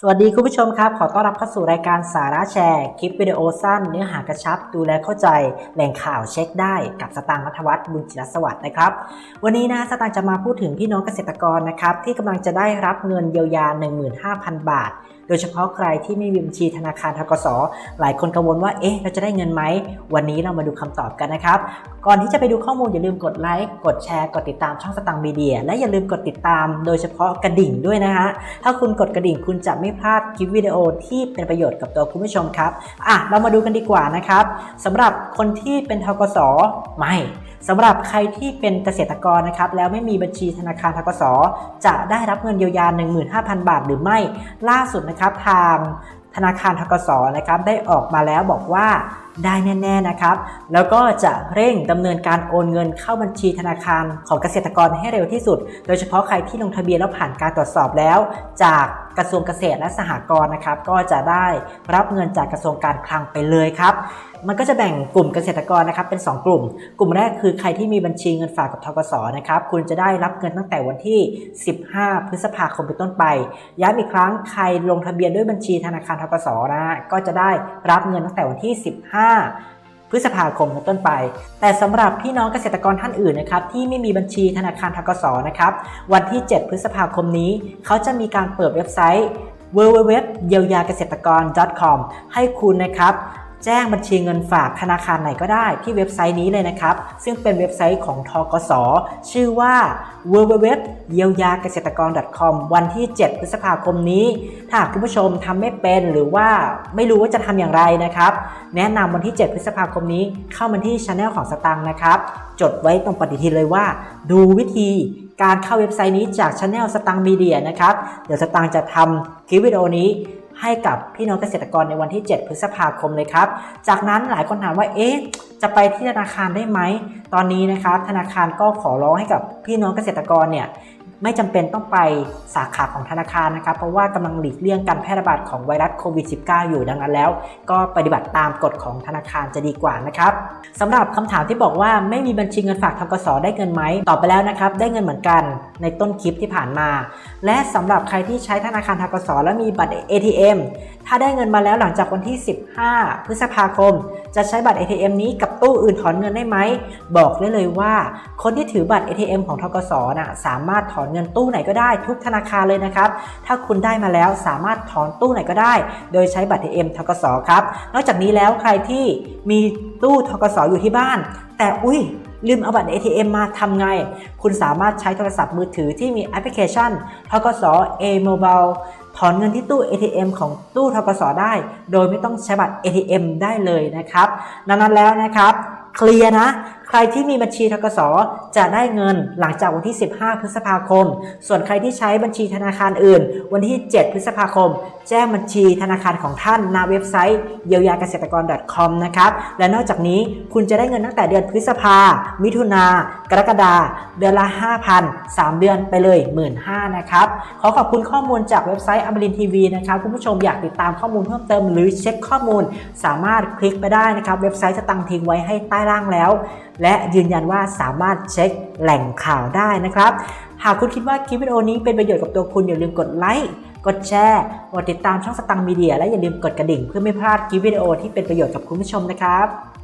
สวัสดีคุณผู้ชมครับ ขอต้อนรับเข้าสู่รายการสาระแชร์ คลิปวิดีโอสั้น เนื้อหากระชับ ดูแลเข้าใจ แหล่งข่าวเช็คได้กับสตางค์มัทวัฒน์บุญจิรสวัสดิ์นะครับ วันนี้นะสตางค์จะมาพูดถึงพี่น้องเกษตรกรนะครับที่กำลังจะได้รับเงินเยียวยา 15,000 บาท โดยเฉพาะใครที่ไม่มีบัญชีธนาคารทกสหลายคนกังวลว่าเอ๊ะเราจะได้เงินไหมวันนี้เรามาดูคำตอบกันนะครับ ก่อนที่จะไปดูข้อมูลอย่าลืมกดไลค์กดแชร์กดติดตามช่องสตังมีเดียและอย่าลืมกดติดตาม โดยเฉพาะกระดิ่งด้วยนะฮะถ้าคุณกดกระดิ่งคุณจะไม่พลาดคลิปวิดีโอที่เป็นประโยชน์กับตัวคุณผู้ชมครับอะเรามาดูกันดีกว่านะครับสำหรับคนที่เป็นทกสไม่สำหรับใครที่เป็นเกษตรกรนะครับแล้วไม่มีบัญชีธนาคารทกสจะได้รับเงินเยียวยา15,000 บาทหรือไม่ล่าสุดนะครับทางธนาคารทกสนะครับได้ออกมาแล้วบอกว่า ได้แน่ ๆ นะครับ แล้วก็จะเร่งดำเนินการโอนเงินเข้าบัญชีธนาคารของเกษตรกรให้เร็วที่สุด โดยเฉพาะใครที่ลงทะเบียนแล้วผ่านการตรวจสอบแล้ว จากกระทรวงเกษตรและสหกรณ์นะครับ ก็จะได้รับเงินจากกระทรวงการคลังไปเลยครับมันก็จะแบ่งกลุ่มเกษตรกรนะครับเป็น 2 กลุ่ม กลุ่มแรกคือใครที่มีบัญชีเงินฝากกับทกสนะครับคุณจะได้รับเงินตั้งแต่วันที่ 15 พฤษภาคมเป็นต้นไป ย้ำอีกครั้งใครลงทะเบียนด้วยบัญชีธนาคารทกสนะก็จะได้รับเงินตั้งแต่วันที่ 15พฤษภาคมเป็นต้นไป แต่สำหรับพี่น้องเกษตรกรท่านอื่นนะครับที่ไม่มีบัญชีธนาคารทกสนะครับวันที่ 7 พฤษภาคมนี้ เขาจะมีการเปิดเว็บไซต์ www เยียวยาเกษตรกร .com ให้คุณนะครับ แจ้งบัญชีเงินฝากธนาคารไหนก็ได้ที่เว็บไซต์นี้เลยนะครับ ซึ่งเป็นเว็บไซต์ของทกส ชื่อว่า www เยียวยาเกษตรกร .com วันที่ 7 พฤษภาคมนี้ ถ้าหากคุณผู้ชมทำไม่เป็นหรือว่าไม่รู้ว่าจะทำอย่างไรนะครับ แนะนำวันที่ 7 พฤษภาคมนี้เข้ามาที่ช anel ของสตังนะครับ จดไว้ตรงปฏิทินเลยว่า ดูวิธีการเข้าเว็บไซต์นี้จากช anel สตังมีเดียนะครับ เดี๋ยวสตังจะทำคลิปวิดีโอนี้ ให้กับพี่น้องเกษตรกรในวันที่ 7 พฤษภาคมเลยครับ จากนั้นหลายคนถามว่า เอ๊ะ จะไปที่ธนาคารได้ไหม ตอนนี้นะครับ ธนาคารก็ขอร้องให้กับพี่น้องเกษตรกรเนี่ย ไม่จำเป็นต้องไปสาขาของธนาคารนะครับ เพราะว่ากำลังหลีกเลี่ยงการแพร่ระบาดของไวรัสโควิด -19 อยู่ดังนั้นแล้ว ก็ปฏิบัติตามกฎของธนาคารจะดีกว่านะครับสำหรับคำถามที่บอกว่าไม่มีบัญชีเงินฝากทกสได้เงินไหมตอบไปแล้วนะครับ ได้เงินเหมือนกันในต้นคลิปที่ผ่านมา และสำหรับใครที่ใช้ธนาคารทกสและมีบัตร ATM ถ้าได้เงินมาแล้วหลังจากวันที่ 15 พฤษภาคม จะใช้บัตร ATM นี้กับตู้อื่นถอนเงินได้ไหมบอกได้เลยว่า คนที่ถือบัตร ATM ของทกสน่ะสามารถถอนเงินตู้ไหนก็ได้ทุกธนาคารเลยนะครับ ถ้าคุณได้มาแล้วสามารถถอนตู้ไหนก็ได้ โดยใช้บัตร ATM ทกสครับ นอกจากนี้แล้วใครที่มีตู้ทกสอยู่ที่บ้าน แต่อุ้ยลืมเอาบัตร ATM มาทำไง คุณสามารถใช้โทรศัพท์มือถือที่มีแอปพลิเคชันทกส A-Mobile ถอนเงินที่ตู้ ATM ของตู้ทกสได้ โดยไม่ต้องใช้บัตร ATM ได้เลยนะครับ นั้นแล้วนะครับ เคลียร์นะ ใครที่มีบัญชีทกสจะได้เงินหลังจากวันที่ 15 พฤษภาคม ส่วนใครที่ใช้บัญชีธนาคารอื่น วันที่ 7 พฤษภาคม แจ้งบัญชีธนาคารของท่านณเว็บไซต์เยียวยาเกษตรกร .com นะครับ และนอกจากนี้คุณจะได้เงินตั้งแต่เดือนพฤษภา มิถุนา กรกฎาเดือนละ 5,000 3 เดือนไปเลย 15,000นะครับ ขอขอบคุณข้อมูลจากเว็บไซต์อมรินทีวีนะครับ คุณผู้ชมอยากติดตามข้อมูลเพิ่มเติมหรือเช็คข้อมูล สามารถคลิกไปได้นะครับ เว็บไซต์จะตั้งทิ้งไว้ให้ใต้ล่างแล้วและยืนยันว่าสามารถเช็คแหล่งข่าวได้นะครับ หากคุณคิดว่าคลิปวิดีโอนี้เป็นประโยชน์กับตัวคุณอย่าลืมกดไลค์กดแชร์กดติดตามช่องสตังค์มีเดียและอย่าลืมกดกระดิ่งเพื่อไม่พลาดคลิปวิดีโอที่เป็นประโยชน์กับคุณผู้ชมนะครับ